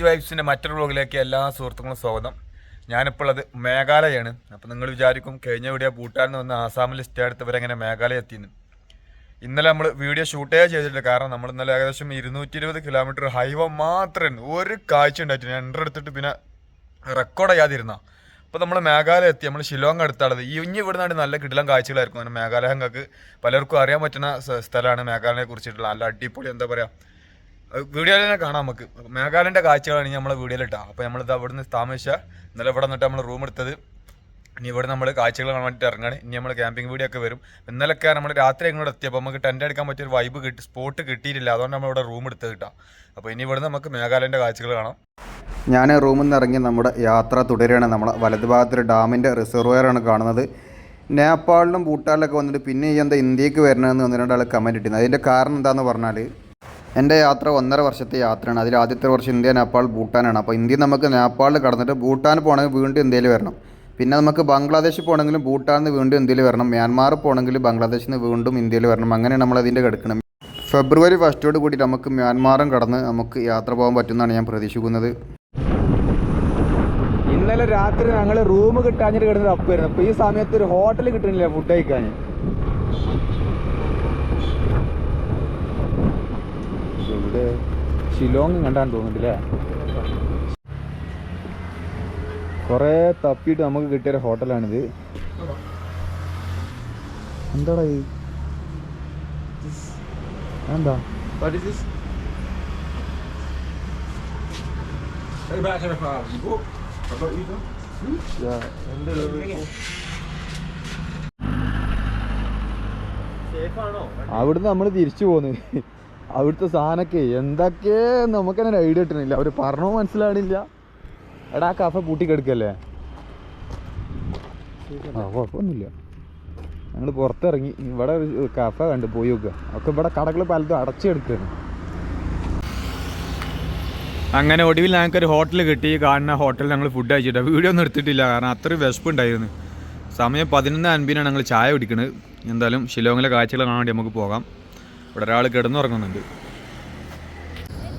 Village വൈബ്സിന്റെ മറ്റൊരു വ്ളോഗിലേക്ക് എല്ലാ സുഹൃത്തുക്കളും സ്വാഗതം. ഞാനിപ്പോൾ അത് മേഘാലയാണ്. അപ്പോൾ നിങ്ങൾ വിചാരിക്കും കഴിഞ്ഞ വീഡിയോ ഭൂട്ടാനിൽ നിന്ന് ആസാമിൽ സ്റ്റേ എടുത്തവരെങ്ങനെ മേഘാലയ എത്തിയെന്ന്. ഇന്നലെ നമ്മൾ വീഡിയോ ഷൂട്ടേ ചെയ്തിട്ടില്ല കാരണം നമ്മൾ ഇന്നലെ ഏകദേശം ഇരുന്നൂറ്റി ഇരുപത് കിലോമീറ്റർ ഹൈവേ മാത്രമേ ഒരു കാഴ്ച ഉണ്ടായിട്ടില്ല. ഞാൻ എന്റർ എടുത്തിട്ട് പിന്നെ റെക്കോർഡ് ചെയ്യാതിരുന്ന. അപ്പോൾ നമ്മൾ മേഘാലയ എത്തി. നമ്മൾ ഷിലോങ് അടുത്താണത്. ഈ ഇനി ഇവിടുന്നാണ് നല്ല കിടിലം കാഴ്ചകളായിരിക്കും. അങ്ങനെ മേഘാലയ പലർക്കും അറിയാൻ പറ്റുന്ന സ്ഥലമാണ് മേഘാലയെ കുറിച്ചിട്ടുള്ള. നല്ല അടിപൊളി എന്താ പറയുക വീഡിയോയിൽ തന്നെ കാണാം നമുക്ക്. മേഘാലയന്റെ കാഴ്ചകളാണ് നമ്മളെ വീഡിയോയിൽ ഇട്ടാ. അപ്പോൾ നമ്മളിത് അവിടെ നിന്ന് താമസിച്ച ഇന്നലെ ഇവിടെ നിന്നിട്ട് നമ്മൾ റൂം എടുത്തത്. ഇനി ഇവിടെ നമ്മൾ കാഴ്ചകൾ കാണാൻ വേണ്ടിയിട്ട് ഇറങ്ങാണ്. ഇനി നമ്മൾ ക്യാമ്പിംഗ് വീഡിയോ ഒക്കെ വരും. ഇന്നലൊക്കെ നമ്മൾ രാത്രി ഇങ്ങോട്ട് എത്തിയപ്പോൾ നമുക്ക് ടെന്റ് അടിക്കാൻ പറ്റിയ ഒരു വൈബ് കിട്ടി സ്പോട്ട് കിട്ടിയിട്ടില്ല. അതുകൊണ്ട് നമ്മൾ ഇവിടെ റൂം എടുത്ത് കിട്ടാം അപ്പോൾ ഇനി ഇവിടെ നമുക്ക് മേഘാലയന്റെ കാഴ്ചകൾ കാണാം. ഞാൻ റൂമിൽ നിന്ന് ഇറങ്ങി നമ്മുടെ യാത്ര തുടരുകയാണ്. നമ്മുടെ വലതുഭാഗത്തൊരു ഡാമിന്റെ റിസർവയറാണ് കാണുന്നത്. നേപ്പാളിലും ഭൂട്ടാനിലൊക്കെ വന്നിട്ട് പിന്നെ ഈ എന്താ ഇന്ത്യയ്ക്ക് വരണമെന്ന് ഒന്ന് രണ്ടാൾ കമന്റ് ഇട്ടിരുന്നു. അതിന്റെ കാരണം എന്താണെന്ന് പറഞ്ഞാൽ എന്റെ യാത്ര ഒന്നര വർഷത്തെ യാത്രയാണ്. അതിൽ ആദ്യത്തെ വർഷം ഇന്ത്യ നേപ്പാൾ ഭൂട്ടാനാണ്. അപ്പോൾ ഇന്ത്യ നമുക്ക് നേപ്പാളിൽ കടന്നിട്ട് ഭൂട്ടാൻ പോകണമെങ്കിൽ വീണ്ടും ഇന്ത്യയിൽ വരണം. പിന്നെ നമുക്ക് ബംഗ്ലാദേശ് പോകണമെങ്കിലും ഭൂട്ടാനിൽ നിന്ന് വീണ്ടും ഇന്ത്യയിൽ വരണം. മ്യാൻമാർ പോകണമെങ്കിൽ ബംഗ്ലാദേശിൽ നിന്ന് വീണ്ടും ഇന്ത്യയിൽ വരണം. അങ്ങനെയാണ് നമ്മൾ അതിന്റെ കിടക്കണം. ഫെബ്രുവരി ഫസ്റ്റോട് കൂടി നമുക്ക് മ്യാൻമാറും കടന്ന് നമുക്ക് യാത്ര പോകാൻ പറ്റുമെന്നാണ് ഞാൻ പ്രതീക്ഷിക്കുന്നത്. ഇന്നലെ രാത്രി ഞങ്ങൾ റൂം കിട്ടാഞ്ഞിട്ട് കിടന്നത് അപ്പായിരുന്നു അപ്പൊ ഈ സമയത്ത് ഒരു ഹോട്ടൽ കിട്ടുന്നില്ല ഫുഡ് കഴിക്കാൻ ഇവിടെ ഷിലോങ് കണ്ടാൻ തോന്നുന്നുണ്ടല്ലേ കുറേ തപ്പിയിട്ട് നമുക്ക് കിട്ടിയ ഒരു ഹോട്ടലാണിത്. എന്താടാ ഈ? എന്താ though? അവിടുന്ന് നമ്മൾ തിരിച്ചു പോന്ന്. അവിടുത്തെ സാധനമൊക്കെ എന്തൊക്കെ നമുക്ക് തന്നെ ഐഡിയ കിട്ടണില്ല അവർ പറഞ്ഞോ മനസ്സിലാവണില്ല എടാ കഫ പൂട്ടി കിടക്കല്ലേ ആ കുഴപ്പമൊന്നുമില്ല. ഞങ്ങൾ പുറത്തിറങ്ങി. ഇവിടെ ഒരു കഫ കണ്ട് പോയി നോക്കുക ഒക്കെ ഇവിടെ കടകൾ പലതും അടച്ചെടുക്കുകയാണ്. അങ്ങനെ ഒടുവിൽ ഞങ്ങൾക്കൊരു ഹോട്ടൽ കിട്ടി. കാണുന്ന ഹോട്ടലിൽ ഞങ്ങൾ ഫുഡ് കഴിച്ചിട്ട്. വീഡിയോ ഒന്നും എടുത്തിട്ടില്ല. കാരണം അത്രയും വിശപ്പുണ്ടായിരുന്നു. സമയം പതിനൊന്ന് അൻപതിനാണ് ഞങ്ങൾ ചായ കുടിക്കുന്നത് എന്തായാലും ഷിലോങ്ങിലെ കാഴ്ചകൾ കാണാൻ വേണ്ടി നമുക്ക് പോകാം. ഇവിടെ ഒരാൾ കിടന്നുറങ്ങുന്നുണ്ട്.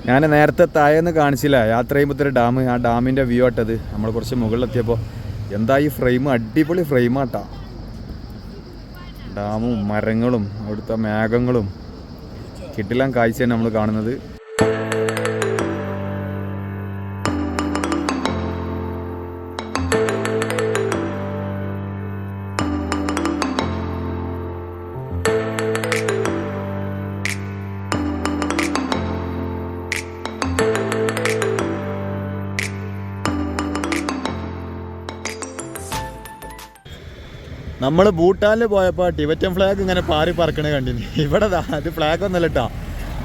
ഞാൻ നേരത്തെ താഴെന്ന് കാണിച്ചില്ല. യാത്ര ചെയ്യുമ്പോൾ ഡാം ആ ഡാമിന്റെ വ്യൂ ആട്ടത്. നമ്മൾ കുറച്ച് മുകളിലെത്തിയപ്പോൾ എന്താ ഈ ഫ്രെയിം അടിപൊളി ഫ്രെയിമാട്ടാ ഡാമും മരങ്ങളും അവിടുത്തെ മേഘങ്ങളും. കിട്ടില്ല കാഴ്ചയാണ് നമ്മൾ കാണുന്നത്. നമ്മൾ ഭൂട്ടാനിൽ പോയപ്പോൾ ടിബറ്റൻ ഫ്ലാഗ് ഇങ്ങനെ പാറി പറക്കണ കണ്ടിന്. ഇവിടെ അത് ഫ്ലാഗ് ഒന്നല്ല കേട്ടോ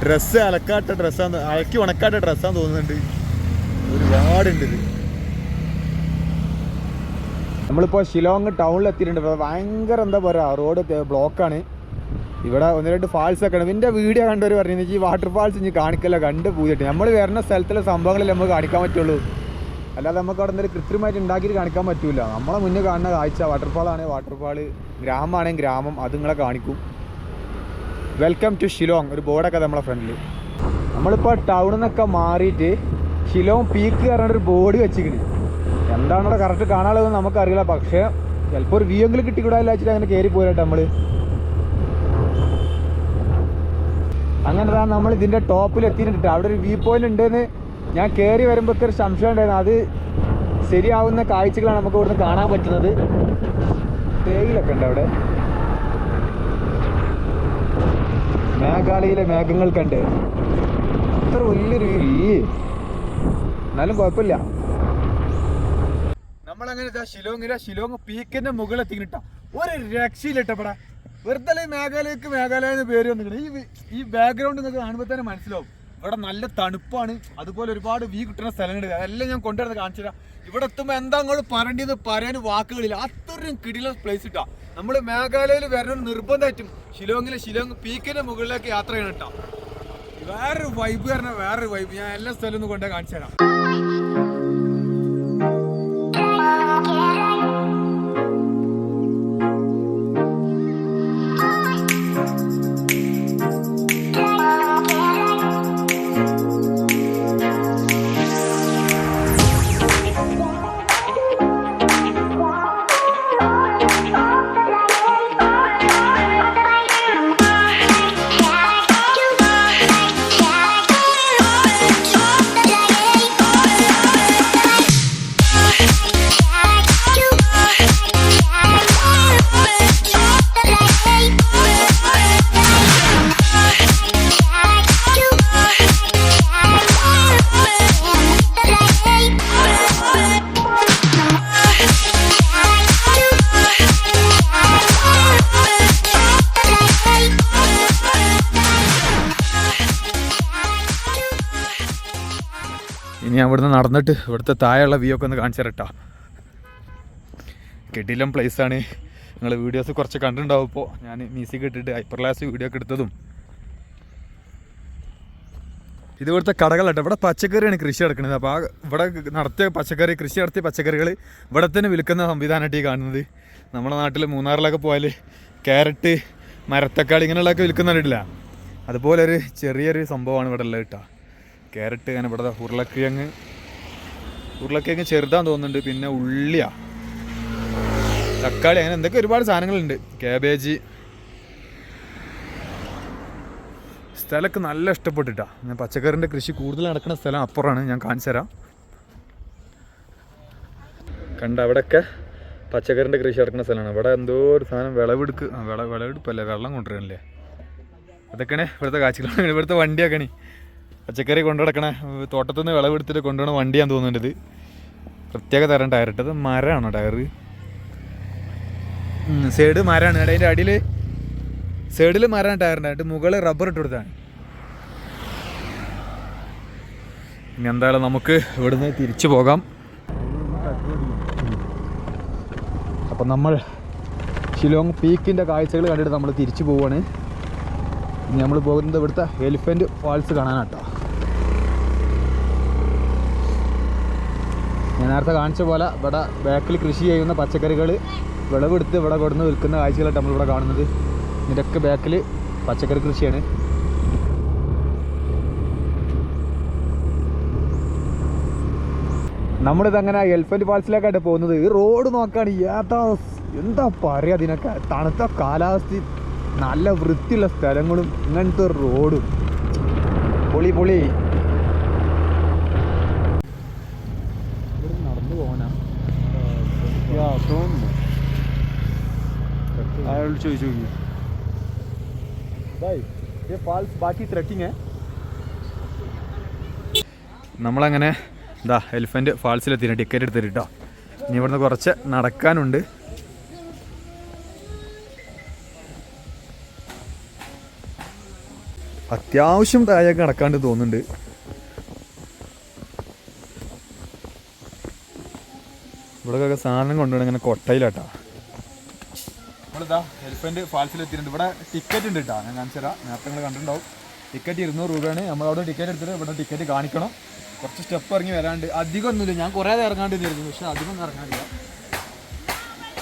ഡ്രസ്സ് അലക്കാട്ട ഡ്രസ്സാന്ന് അലക്കി ഉണക്കാട്ട ഡ്രസ്സാന്ന് തോന്നുന്നുണ്ട്. ഒരുപാടുണ്ട് ഇത്. നമ്മളിപ്പോൾ ഷിലോങ് ടൗണിൽ എത്തിയിട്ടുണ്ട്. ഭയങ്കര എന്താ പറയുക റോഡ് ബ്ലോക്കാണ് ഇവിടെ ഒന്ന് രണ്ട് ഫാൾസ് ഒക്കെ ഉണ്ട്. ഇതിന്റെ വീഡിയോ കണ്ടവർ പറഞ്ഞു ഈ വാട്ടർ ഫാൾസ് ഇനി കാണിക്കല്ല. കണ്ട് പോയിട്ട് നമ്മൾ വരുന്ന സ്ഥലത്തുള്ള സംഭവങ്ങളിൽ നമുക്ക് കാണിക്കാൻ പറ്റുള്ളൂ. അല്ലാതെ നമുക്ക് അവിടെ എന്തെങ്കിലും കൃത്രിമമായിട്ട് ഉണ്ടാക്കിയിട്ട് കാണിക്കാൻ പറ്റില്ല നമ്മളെ മുന്നേ കാണുന്ന കാഴ്ച വാട്ടർഫാൾ ആണ് വാട്ടർഫാൾ ഗ്രാമമാണെങ്കിൽ ഗ്രാമം അത് നിങ്ങളെ കാണിക്കും. വെൽക്കം ടു ഷിലോങ് ഒരു ബോർഡൊക്കെ നമ്മളെ ഫ്രണ്ടിൽ നമ്മളിപ്പോൾ ടൗണിൽ നിന്നൊക്കെ മാറിയിട്ട് ഷിലോങ് പീക്ക് ഒരു ബോർഡ് വെച്ചിട്ടുണ്ട് എന്താണ് അവിടെ കറക്റ്റ് കാണാനുള്ളതെന്ന് നമുക്കറിയില്ല. പക്ഷേ ചിലപ്പോൾ ഒരു വ്യൂ എങ്കിലും കിട്ടിക്കൂടാല്ല വെച്ചിട്ട് അങ്ങനെ കയറി പോരാട്ടെ നമ്മൾ അങ്ങനെ നമ്മൾ ഇതിന്റെ ടോപ്പിൽ എത്തിയിട്ടുണ്ട് അവിടെ ഒരു വ്യൂ പോയിന്റ് ഉണ്ടെന്ന് ഞാൻ കയറി വരുമ്പോൾ ഒരു സംശയം ഉണ്ടായിരുന്നു. അത് ശരിയാവുന്ന കാഴ്ചകളാണ് നമുക്ക് ഇവിടുന്ന് കാണാൻ പറ്റുന്നത്. തേയിലൊക്കെ ഉണ്ട് അവിടെ. മേഘാലയയിലെ മേഘങ്ങൾ കണ്ട് അത്ര വലിയൊരു ഈ എന്നാലും കുഴപ്പമില്ല. നമ്മളങ്ങനെ ഷിലോങ്ങില ഷിലോങ് പീക്കിന്റെ മുകളിൽ എത്തിക്കിട്ട ഒരു രക്ഷയിലിട്ടപ്പെടാ. വെറുതെ മേഘാലയക്ക് മേഘാലയ എന്ന് പേര് വന്നിട്ടുണ്ട് ഈ ഈ ബാക്ക്ഗ്രൗണ്ട് നിങ്ങൾക്ക് കാണുമ്പോൾ തന്നെ മനസ്സിലാവും. ഇവിടെ നല്ല തണുപ്പാണ്. അതുപോലെ ഒരുപാട് വീ കിട്ടുന്ന സ്ഥലങ്ങളുണ്ട്. അതെല്ലാം ഞാൻ കൊണ്ടുവരുന്നത് കാണിച്ചു തരാം. ഇവിടെ എത്തുമ്പോൾ എന്താ അങ്ങോട്ട് പറയേണ്ടത്? പറയാൻ വാക്കുകളില്ല. അത്രയും കിടില പ്ലേസ് ഇട്ടാ. നമ്മൾ മേഘാലയയിൽ വരണം നിർബന്ധമായിട്ടും ഷിലോങ്ങിലെ ഷിലോങ് പീക്കിന്റെ മുകളിലേക്ക് യാത്ര ചെയ്യണം കേട്ടോ. വേറൊരു വൈബ് പറഞ്ഞാൽ വേറൊരു വൈബ് ഞാൻ എല്ലാ സ്ഥലവും ഒന്ന് കൊണ്ടേ കാണിച്ചു തരാം. ഇവിടുന്ന് നടന്നിട്ട് ഇവിടുത്തെ താഴെയുള്ള വ്യൂ ഒക്കെ ഒന്ന് കാണിച്ചു തരട്ടോ. കെട്ടിലം ആണ്. നിങ്ങൾ വീഡിയോസ് കുറച്ച് കണ്ടിട്ടുണ്ടാവും ഇപ്പോൾ ഞാൻ മ്യൂസിക് ഇട്ടിട്ട് ഹൈപ്പർ ക്ലാസ് വീഡിയോ ഒക്കെ എടുത്തതും. ഇത് ഇവിടുത്തെ കടകളായിട്ട് ഇവിടെ പച്ചക്കറിയാണ് കൃഷി നടക്കുന്നത് അപ്പോൾ ആ ഇവിടെ നടത്തിയ പച്ചക്കറി കൃഷി നടത്തിയ പച്ചക്കറികൾ ഇവിടെ തന്നെ വിൽക്കുന്ന സംവിധാനമായിട്ട് ഈ കാണുന്നത്. നമ്മുടെ നാട്ടിൽ മൂന്നാറിലൊക്കെ പോയാൽ ക്യാരറ്റ് മരത്തക്കാളി ഇങ്ങനെയുള്ളതൊക്കെ വിൽക്കുന്നുണ്ടില്ല അതുപോലെ ഒരു ചെറിയൊരു സംഭവമാണ് ഇവിടെ ഉള്ളത് കേട്ടോ. ക്യാരറ്റ് അങ്ങനെ ഇവിടെ ഉരുളക്കിഴങ്ങ് ഉരുളക്കിഴങ്ങ് ചെറുതാന്ന് തോന്നുന്നുണ്ട് പിന്നെ ഉള്ളിയാ. തക്കാളി അങ്ങനെ എന്തൊക്കെ ഒരുപാട് സാധനങ്ങളുണ്ട്. കാബേജ് സ്ഥലമൊക്കെ നല്ല ഇഷ്ടപ്പെട്ടിട്ടാ. ഞാൻ പച്ചക്കറിന്റെ കൃഷി കൂടുതൽ നടക്കുന്ന സ്ഥലം അപ്പുറമാണ് ഞാൻ കാണിച്ചു തരാം. കണ്ട അവിടെയൊക്കെ പച്ചക്കറിന്റെ കൃഷി നടക്കുന്ന സ്ഥലമാണ്. ഇവിടെ എന്തോ ഒരു സാധനം വിളവെടുക്കുക വിള വിളവെടുപ്പല്ലേ വെള്ളം കൊണ്ടുവരണല്ലേ അതൊക്കെയാണ് ഇവിടുത്തെ കാഴ്ചകളാണ്. ഇവിടുത്തെ വണ്ടിയൊക്കെയാണ്. പച്ചക്കറി കൊണ്ടു നടക്കണേ തോട്ടത്തിൽ നിന്ന് വിളവെടുത്തിട്ട് കൊണ്ടുപോകണ വണ്ടിയാന്ന് തോന്നുന്നുണ്ട് പ്രത്യേക തരം ടയർ ഇട്ടത് മരമാണോ ടയർ സൈഡ് മരമാണ്. അതിന്റെ അടിയിൽ സൈഡിൽ മരമാണ് ടയറിന്റെ മുകളിൽ റബ്ബർ ഇട്ട് കൊടുത്താണ് ഇനി എന്തായാലും നമുക്ക് ഇവിടുന്ന് തിരിച്ചു പോകാം. അപ്പം നമ്മൾ ഷിലോങ് പീക്കിന്റെ കാഴ്ചകൾ കണ്ടിട്ട് നമ്മൾ തിരിച്ചു പോവുകയാണ് ഇനി നമ്മൾ പോകുന്നത് ഇവിടുത്തെ എലിഫന്റ് ഫാൾസ് കാണാനാട്ടോ. ഞാൻ നേരത്തെ കാണിച്ച പോലെ ഇവിടെ ബാക്കിൽ കൃഷി ചെയ്യുന്ന പച്ചക്കറികൾ വിളവെടുത്ത് ഇവിടെ കൊടുന്ന് വിൽക്കുന്ന കാഴ്ചകളായിട്ട് നമ്മളിവിടെ കാണുന്നത്. ഇതിന്റെയൊക്കെ ബാക്കിൽ പച്ചക്കറി കൃഷിയാണ്. നമ്മളിത് അങ്ങനെ എലിഫന്റ് ഫാൾസിലേക്കായിട്ട് പോകുന്നത്. ഈ റോഡ് നോക്കുകയാണ് ഏതാ എന്താ പറയുക അതിനൊക്കെ? തണുത്ത കാലാവസ്ഥ നല്ല വൃത്തിയുള്ള സ്ഥലങ്ങളും ഇങ്ങനത്തെ റോഡും പൊളി പൊളി നടന്നു പോകാനാ തോന്നുന്നു അയാളോട് ചോദിച്ചു നോക്കി ഫാൾസ് ബാക്കി നമ്മൾ നമ്മളങ്ങനെ എന്താ എലിഫന്റ് ഫാൾസിലെത്തിന് ടിക്കറ്റ് എടുത്തിട്ട് കേട്ടോ ഇനി ഇവിടുന്ന് കുറച്ച് നടക്കാനുണ്ട്. അത്യാവശ്യം താഴേക്ക് നടക്കാണ്ട് തോന്നുന്നുണ്ട്. ഇവിടെയൊക്കെ സാധനം കൊണ്ടുപോകണം ഇങ്ങനെ കൊട്ടയിലാട്ടാ. നമ്മളിതാ എലിഫന്റ് ഫാൾസിലെത്തിയിട്ടുണ്ട് ഇവിടെ ടിക്കറ്റ് ഉണ്ട് കേട്ടോ ഞാൻ കാണിച്ചു തരാം. നേരത്തെ നിങ്ങൾ കണ്ടിട്ടുണ്ടാവും. ടിക്കറ്റ് ഇരുന്നൂറ് രൂപയാണ്. നമ്മളവിടെ ടിക്കറ്റ് എടുത്തിട്ട് ഇവിടെ ടിക്കറ്റ് കാണിക്കണം. കുറച്ച് സ്റ്റെപ്പ് ഇറങ്ങി വരാണ്ട്. അധികം ഒന്നുമില്ല. ഞാൻ കുറേ ഇറങ്ങാണ്ട് ഇരുന്നു പക്ഷെ അധികം ഒന്നും ഇറങ്ങാനില്ല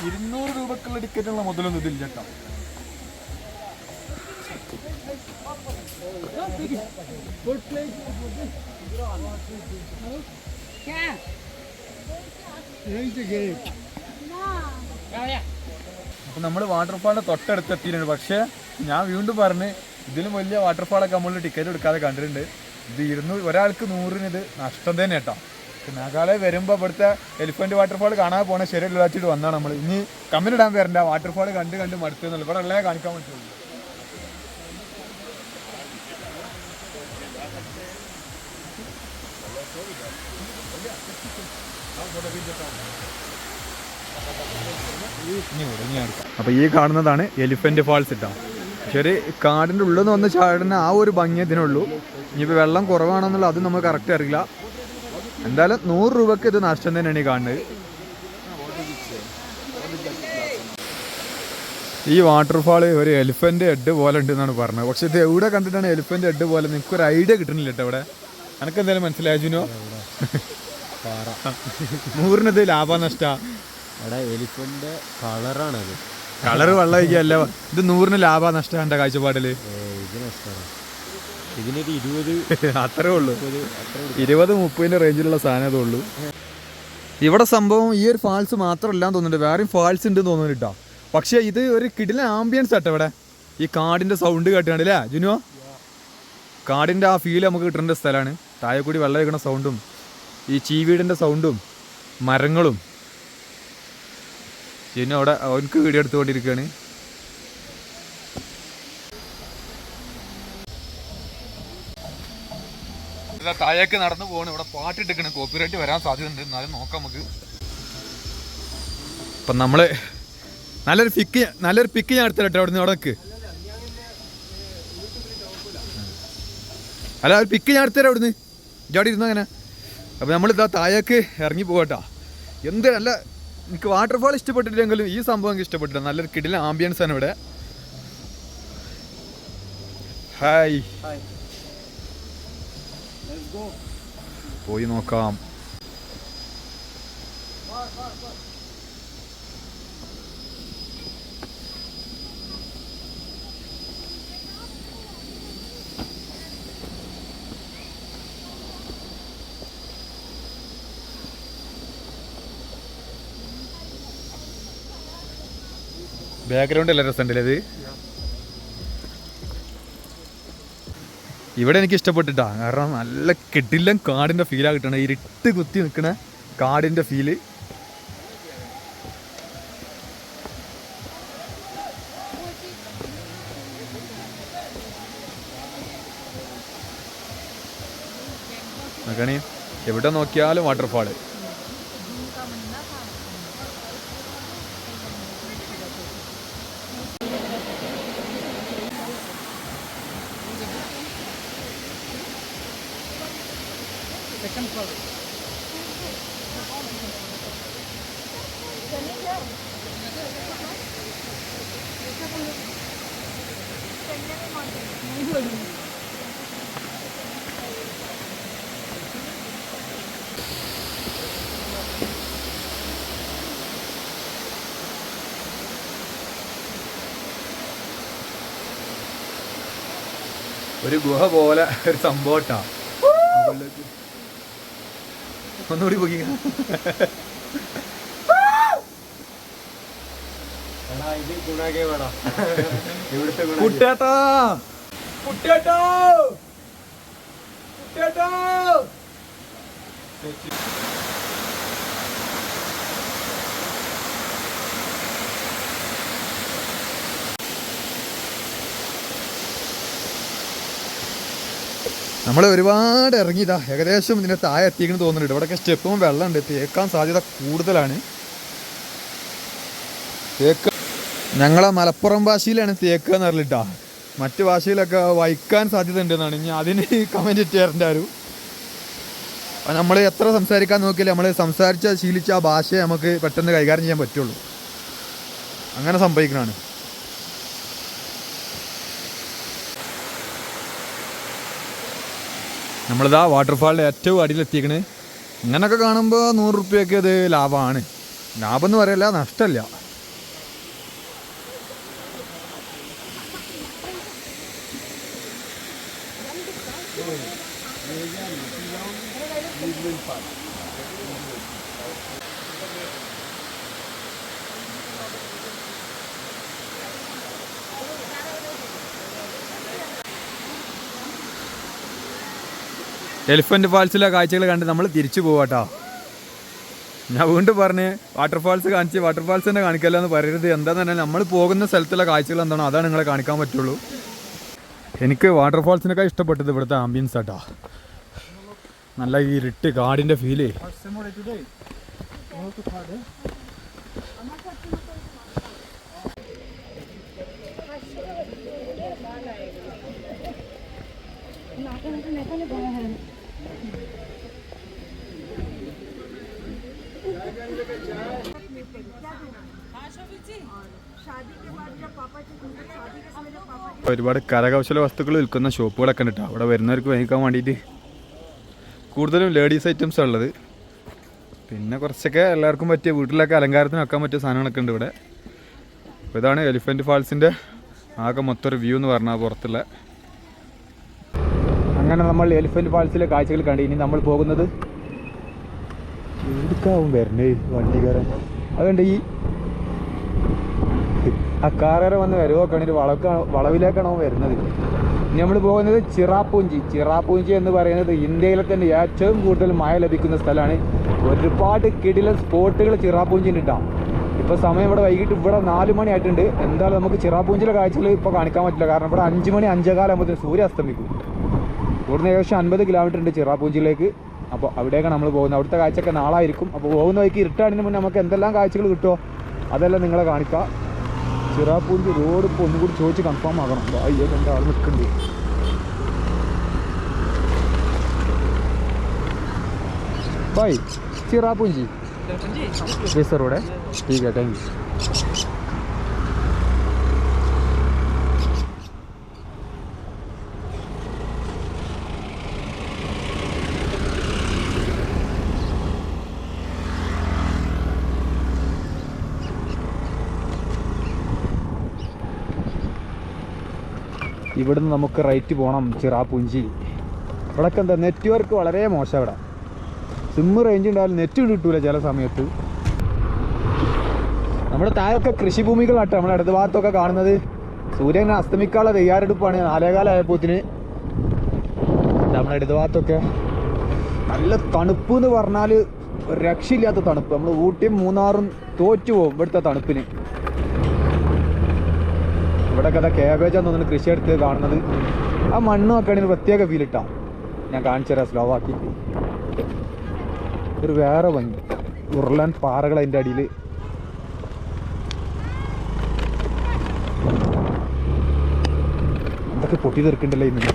ഇരുന്നൂറ് രൂപക്കുള്ള ടിക്കറ്റുള്ള മുതലൊന്നും ഇതില്ല കേട്ടോ അപ്പം നമ്മൾ വാട്ടർഫാളിന്റെ തൊട്ടടുത്ത് എത്തിയിട്ടുണ്ട് പക്ഷേ ഞാൻ വീണ്ടും പറഞ്ഞ് ഇതിലും വലിയ വാട്ടർഫാളൊക്കെ നമ്മൾ ടിക്കറ്റ് എടുക്കാതെ കണ്ടിട്ടുണ്ട്. ഇത് ഇരുന്നൂറ് ഒരാൾക്ക് നൂറിന് ഇത് നഷ്ടം തന്നെ കേട്ടോ. മേഘാലയ വരുമ്പോൾ ഇവിടുത്തെ എലിഫന്റ് വാട്ടർഫാൾ കാണാൻ പോണ ശരി ഇല്ലാച്ചിട്ട് വന്നാണ് നമ്മൾ ഇനി കമ്മിനിടാൻ വരണ്ട വാട്ടർഫാൾ കണ്ട് കണ്ട് മടുത്തുന്നുള്ളൂ ഇവിടെ ഉള്ളേ കാണിക്കാൻ പറ്റുള്ളൂ. അപ്പൊ ഈ കാണുന്നതാണ് എലിഫന്റ് ഫാൾസ് ഇട്ടാ. പക്ഷെ ഒരു കാടിന്റെ ഉള്ളിൽ നിന്ന് വന്ന് ചാടുന്ന ആ ഒരു ഭംഗി ഇതിനുള്ളൂ. ഇനിയിപ്പോ വെള്ളം കുറവാണെന്നുള്ള അത് നമുക്ക് കറക്റ്റ് അറിയില്ല. എന്തായാലും നൂറ് രൂപക്ക് ഇത് നഷ്ടം തന്നെയാണ് ഈ കാണുന്നത്. ഈ വാട്ടർഫാൾ ഒരു എലിഫന്റ് ഹെഡ് പോലെ ഉണ്ട് എന്നാണ് പറഞ്ഞത്. പക്ഷെ ഇത് എവിടെ കണ്ടിട്ടാണ് എലിഫന്റ് ഹെഡ് പോലെ? നിങ്ങൾക്ക് ഒരു ഐഡിയ കിട്ടുന്നില്ല കേട്ടോ ഇവിടെ എനിക്ക് എന്തായാലും മനസ്സിലായ ജുനോ. നൂറിനത് ലാഭനഷ്ട എടാ എലിഫന്റ് കളറാണത്. കളറ് വെള്ളം ഒഴിക്കുകയല്ല ഇത് നൂറിന് ലാഭ നഷ്ടം കണ്ട കാഴ്ചപ്പാടിൽ. ഇത് നഷ്ടമാണ് ഇതിനൊരു ഇരുപത് അത്രേ ഉള്ളൂ. ഇരുപത് മുപ്പതിന്റെ റേഞ്ചിലുള്ള സാധനം ഉള്ളൂ. ഇവിടെ സംഭവം ഈ ഒരു ഫാൾസ് മാത്രമല്ല തോന്നുന്നുണ്ട്. വേറെയും ഫാൾസ് ഉണ്ട് തോന്നുന്നു കേട്ടോ പക്ഷേ ഇത് ഒരു കിടില ആംബിയൻസ് ആട്ടോ ഇവിടെ. ഈ കാടിന്റെ സൗണ്ട് കേട്ടുകണ്ടല്ലേ ജുനുവോ കാടിന്റെ ആ ഫീൽ നമുക്ക് കിട്ടേണ്ട സ്ഥലമാണ്. താഴെ കൂടി വെള്ളം വെക്കുന്ന സൗണ്ടും ഈ ചീവീടിന്റെ സൗണ്ടും മരങ്ങളും ജിനു അവിടെ അവനക്ക് വീഡിയോ എടുത്തുകൊണ്ടിരിക്കുകയാണ് താഴേക്ക് നടന്നു പോകണം ഇവിടെ പാട്ടിട്ടിക്കണ് കോപ്പിറൈറ്റ് വരാൻ സാധ്യതയുണ്ട്. എന്നാലും നോക്കാം നമുക്ക്. അപ്പം നമ്മൾ നല്ലൊരു പിക്ക് നല്ലൊരു പിക്ക് ഞാൻ എടുത്തിട്ടോ അവിടെ നിന്ന് അവിടെ അല്ല ഒരു പിക്ക് ഞാൻ എടുത്തരാം അവിടുന്ന്. ജോടി ഇരുന്നു അങ്ങനെ. അപ്പോൾ നമ്മളിതാ താഴേക്ക് ഇറങ്ങി പോകട്ടോ എന്ത് നല്ല എനിക്ക് വാട്ടർഫാൾ ഇഷ്ടപ്പെട്ടിട്ടില്ലെങ്കിലും ഈ സംഭവം എനിക്ക് ഇഷ്ടപ്പെട്ടില്ല. നല്ലൊരു കിടിലൻ ആംബിയൻസ് ആണ് ഇവിടെ. ഹായ് പോയി നോക്കാം. ബാക്ക്ഗ്രൗണ്ട് എല്ലാം രസമുണ്ടല്ലേ ഇത്? ഇവിടെ എനിക്ക് ഇഷ്ടപ്പെട്ടിട്ടാ. കാരണം നല്ല കെട്ടില്ലം കാടിന്റെ ഫീലാ കിട്ടണ. ഇരുട്ട് കുത്തി നിൽക്കണ കാടിന്റെ ഫീൽ നോക്കണേ. എവിടെ നോക്കിയാലും വാട്ടർഫാൾ ഒരു ഗുഹ പോലെ ഒരു സംഭവട്ടാ ഒന്നുകൂടി ഗുണ കുട്ടേട്ടാ കുട്ടേട്ടോ കുട്ടേട്ടോ നമ്മൾ ഒരുപാട് ഇറങ്ങിയതാ ഏകദേശം ഇതിന്റെ താഴെ എത്തിക്കണം തോന്നുന്നുണ്ട്. ഇവിടെയൊക്കെ സ്റ്റെപ്പും വെള്ളമുണ്ട്. തേക്കാൻ സാധ്യത കൂടുതലാണ്. തേക്ക് ഞങ്ങളെ മലപ്പുറം ഭാഷയിലാണ് തേക്കുക എന്ന് പറഞ്ഞിട്ടാ മറ്റ് ഭാഷയിലൊക്കെ വൈക്കാൻ സാധ്യത ഉണ്ടെന്നാണ്. ഇനി അതിന് കമന്റ് ഇട്ടേരന്റെ ആരും. നമ്മൾ എത്ര സംസാരിക്കാൻ നോക്കിയാലും നമ്മൾ സംസാരിച്ച ശീലിച്ച ആ ഭാഷയെ നമുക്ക് പെട്ടെന്ന് കൈകാര്യം ചെയ്യാൻ പറ്റുള്ളൂ. അങ്ങനെ സംഭവിക്കണതാണ്. നമ്മളിതാ വാട്ടർഫാളിന്റെ ഏറ്റവും അടിയിലെത്തിക്കണ് ഇങ്ങനൊക്കെ കാണുമ്പോൾ നൂറ് റുപ്യൊക്കെ അത് ലാഭമാണ് ലാഭം എന്ന് പറയല്ല നഷ്ടമല്ല എലിഫന്റ് ഫാൾസിലെ കാഴ്ചകൾ കണ്ട് നമ്മൾ തിരിച്ചു പോവാട്ടോ ഞാൻ വീണ്ടും പറഞ്ഞ് വാട്ടർഫാൾസ് കാണിച്ച് വാട്ടർഫാൾസ് തന്നെ കാണിക്കല്ല എന്ന് പറയരുത്. എന്താന്ന് പറഞ്ഞാൽ നമ്മൾ പോകുന്ന സ്ഥലത്തുള്ള കാഴ്ചകൾ എന്താണോ? അതാണ് നിങ്ങളെ കാണിക്കാൻ പറ്റുള്ളൂ. എനിക്ക് വാട്ടർഫാൾസിനൊക്കെ ഇഷ്ടപ്പെട്ടത് ഇവിടുത്തെ ആംബിയൻസ് ആട്ടോ നല്ല ഈ ഇരുട്ട് കാടിന്റെ ഫീൽ ഒരുപാട് കരകൗശല വസ്തുക്കൾ വിൽക്കുന്ന ഷോപ്പുകളൊക്കെ ഉണ്ട് അവിടെ വരുന്നവർക്ക് വാങ്ങിക്കാൻ വേണ്ടിയിട്ട് കൂടുതലും ലേഡീസ് ഐറ്റംസ് ഉള്ളത്. പിന്നെ കുറച്ചൊക്കെ എല്ലാവർക്കും പറ്റിയ വീട്ടിലൊക്കെ അലങ്കാരത്തിന് വെക്കാൻ പറ്റിയ സാധനങ്ങളൊക്കെ ഉണ്ട് ഇവിടെ. ഇതാണ് എലിഫന്റ് ഫാൾസിന്റെ ആകെ മൊത്തം ഒരു വ്യൂ എന്ന് പറഞ്ഞാൽ പുറത്തുള്ള അങ്ങനെ നമ്മൾ എലിഫന്റ് ഫാൾസിലെ കാഴ്ചകൾ കണ്ടു. ഇനി നമ്മൾ പോകുന്നത് എടുക്കാവും വരണേ വണ്ടിക്കാരൻ അതുകൊണ്ട് ഈ ആ കാറേറെ വന്ന് വരവൊക്കെയാണ് ഒരു വളക്ക വളവിലേക്കാണ് അവൻ വരുന്നത്. ഇനി നമ്മൾ പോകുന്നത് ചിറാപ്പൂഞ്ചി ചിറാപ്പൂഞ്ചി എന്ന് പറയുന്നത് ഇന്ത്യയിലെ തന്നെ ഏറ്റവും കൂടുതൽ മഴ ലഭിക്കുന്ന സ്ഥലമാണ്. ഒരുപാട് കിടിലൻ സ്പോട്ടുകൾ ചിറാപ്പൂഞ്ചിയിൽ ഉണ്ടാവും ഇപ്പോൾ സമയം ഇവിടെ വൈകിട്ട് ഇവിടെ നാല് മണി ആയിട്ടുണ്ട്. എന്തായാലും നമുക്ക് ചിറാപ്പൂഞ്ചിലെ കാഴ്ചകൾ ഇപ്പോൾ കാണിക്കാൻ പറ്റില്ല. കാരണം ഇവിടെ അഞ്ച് മണി അഞ്ചേകാലാകുമ്പോഴത്തേന് സൂര്യ അസ്തമിക്കും ഇവിടുന്ന് ഏകദേശം അൻപത് കിലോമീറ്റർ ഉണ്ട് ചിറാപ്പൂഞ്ചിയിലേക്ക് അപ്പോൾ അവിടേക്കാണ് നമ്മൾ പോകുന്നത് അവിടുത്തെ കാഴ്ചയൊക്കെ നാളായിരിക്കും അപ്പോൾ പോകുന്ന വഴിക്ക് ഇരുട്ടാണിന് മുന്നേ നമുക്ക് എന്തെല്ലാം കാഴ്ചകൾ കിട്ടുമോ അതെല്ലാം നിങ്ങളെ കാണിക്കാം ചിറാപ്പൂഞ്ചി റോഡ് ഇപ്പോൾ ഒന്നും കൂടി ചോദിച്ച് കൺഫേം ആകണം അയ്യോ എൻ്റെ ആൾ നിൽക്കുന്നുണ്ട് भाई चिरापुंजी बेसर रोड है ठीक है थैंक यू ഇവിടുന്ന് നമുക്ക് റൈറ്റ് പോകണം ചിറാപുഞ്ചി. ഇവിടൊക്കെ എന്താ നെറ്റ്വർക്ക് വളരെ മോശം ഇവിടെ. സിമ്മ് റേഞ്ച് ഉണ്ടായാലും നെറ്റ് കിട്ടൂല ചില സമയത്ത്. നമ്മുടെ താഴൊക്കെ കൃഷിഭൂമികളാട്ടോ നമ്മുടെ അടുത്ത ഭാഗത്തൊക്കെ കാണുന്നത്. സൂര്യൻ അസ്തമിക്കാനുള്ള തയ്യാറെടുപ്പാണ്. നാലേകാലായപ്പോത്തിന് നമ്മുടെ അടുത്ത ഭാഗത്തൊക്കെ. നല്ല തണുപ്പ് എന്ന് പറഞ്ഞാൽ രക്ഷയില്ലാത്ത തണുപ്പ്. നമ്മൾ ഊട്ടിയും മൂന്നാറും തോറ്റു പോകും ഇവിടുത്തെ തണുപ്പിന്. ഇവിടെ കഥ ക്യാബേജാന്ന് തോന്നുന്നു കൃഷി എടുത്ത് കാണുന്നത്. ആ മണ്ണ് നോക്കുകയാണെങ്കിൽ പ്രത്യേക ഫീൽ ഇട്ടാ. ഞാൻ കാണിച്ചു തരാം സ്ലോ ആക്കി ഒരു വേറെ ഭംഗി. ഉരുളൻ പാറകൾ അതിന്റെ അടിയിൽ. എന്തൊക്കെ പൊട്ടി തീർക്കണ്ടല്ലോ ഇന്ന്.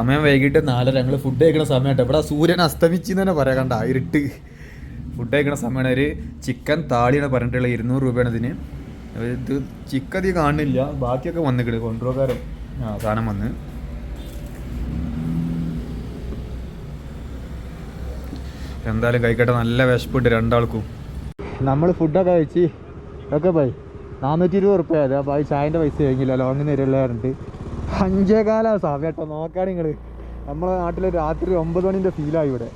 സമയം വൈകിട്ട് നാലര. ഞങ്ങൾ ഫുഡ് കഴിക്കുന്ന സമയമായിട്ട് ഇവിടെ സൂര്യൻ അസ്തമിച്ചെന്ന് തന്നെ പറയാം. കണ്ട? ഇരുട്ട്. ഫുഡ് കഴിക്കുന്ന സമയമാണ് ഒരു ചിക്കൻ താളിയാണ് പറഞ്ഞിട്ടുള്ള ഇരുന്നൂറ് രൂപയാണ് ഇതിന്. ഇത് ചിക്കൻ അധികം കാണുന്നില്ല. ബാക്കിയൊക്കെ വന്നിക്കണ്. കൊണ്ടുപോകാരം ആ സാധനം വന്ന്. എന്തായാലും കഴിക്കട്ടെ. നല്ല വിശപ്പുണ്ട് രണ്ടാൾക്കും. നമ്മൾ ഫുഡൊക്കെ കഴിച്ച് ഒക്കെ പോയി. നാനൂറ്റി ഇരുപത് ഉറുപ്പ്യ അതെ അപ്പോൾ ചായന്റെ പൈസ കഴിഞ്ഞില്ല. ലോങ്ങിൽ നിന്ന് അഞ്ചേകാല സമയം നോക്കാണ് നിങ്ങൾ നമ്മളെ നാട്ടിൽ രാത്രി ഒമ്പത് മണിന്റെ ഫീലാണ് ഇവിടെ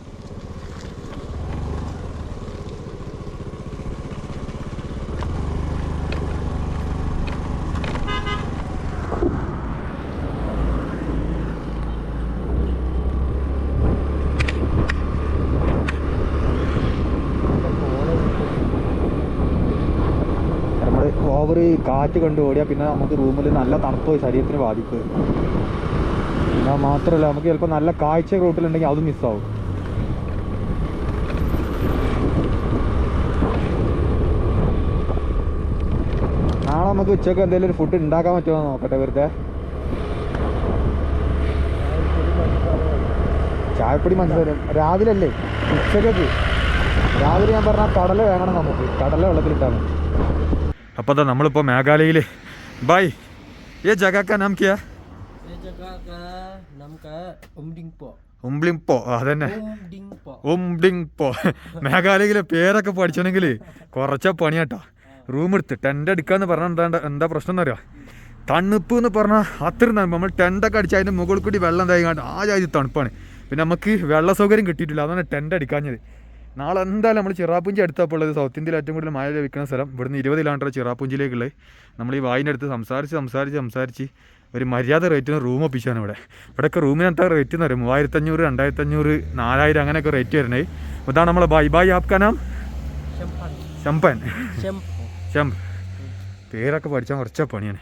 നമ്മൾ ഓവർ കാറ്റ് കണ്ട് ഓടിയാൽ പിന്നെ നമുക്ക് റൂമിൽ നല്ല തണുപ്പ് ശരീരത്തിന് ബാധിക്കുക പിന്നെ മാത്രമല്ല നമുക്ക് ചിലപ്പോൾ നല്ല കാഴ്ച റൂട്ടിലുണ്ടെങ്കിൽ അതും മിസ്സാവും നാളെ നമുക്ക് ഉച്ചയ്ക്ക് എന്തെങ്കിലും ഒരു ഫുഡ് ഉണ്ടാക്കാൻ പറ്റുമോ നോക്കട്ടെ വെറുതെ. ചായപ്പൊടി മനസ്സിലായി രാവിലെ അല്ലേ ഉച്ചക്കൊക്കെ. രാവിലെ ഞാൻ പറഞ്ഞാൽ കടല വേണം നമുക്ക്. കടല വെള്ളത്തിലിട്ടാൽ മതി. അപ്പോൾ അതാ നമ്മളിപ്പോൾ മേഘാലയയിൽ ബൈ ഏ ജഗാക്ക നാം കിയാ ഉംബ്ലിംപോ അതന്നെ. പോ മേഘാലയയിലെ പേരൊക്കെ പഠിച്ചണമെങ്കിൽ കുറച്ച പണിയാട്ടോ. റൂം എടുത്ത് ടെന്റ് എടുക്കാന്ന് പറഞ്ഞാൽ എന്താ എന്താ പ്രശ്നം എന്നറിയാം? തണുപ്പ് എന്ന് പറഞ്ഞാൽ അത്രയും തണുപ്പ്. നമ്മൾ ടെന്റൊക്കെ അടിച്ച് അതിന്റെ മുകളിൽ കൂടി വെള്ളം തയ്യാണ്ട് ആ ജാതി തണുപ്പാണ്. പിന്നെ നമുക്ക് വെള്ള സൗകര്യം കിട്ടിയിട്ടില്ല. അതാണ് ടെന്റ് അടിക്കാഞ്ഞത്. നാളെ എന്തായാലും നമ്മൾ ചിറാപ്പുഞ്ചി അടുത്തപ്പോൾ ഉള്ളത് സൗത്ത് ഇന്ത്യയിൽ ഏറ്റവും കൂടുതൽ മഴ ലഭിക്കുന്ന സ്ഥലം. ഇവിടുന്ന് ഇരുപത് കിലോമീറ്റർ ചിറാപ്പുഞ്ചിയിലേക്കുള്ളത് നമ്മൾ ഈ വായിന്റെ അടുത്ത് സംസാരിച്ച് സംസാരിച്ച് സംസാരിച്ച് ഒരു മര്യാദ റേറ്റിന് റൂം ഒപ്പിച്ചാണ് ഇവിടെ. ഇവിടെയൊക്കെ റൂമിന് എന്താ റേറ്റ് എന്ന് പറയും മൂവായിരത്തഞ്ഞൂറ് രണ്ടായിരത്തഞ്ഞൂറ് നാലായിരം അങ്ങനെയൊക്കെ റേറ്റ് വരണേ ഇതാണ് നമ്മളെ ബൈ ബൈ ആപ്കാ നാം? ശംപൻ പേരൊക്കെ പഠിച്ചാൽ കുറച്ച പണിയാണ്.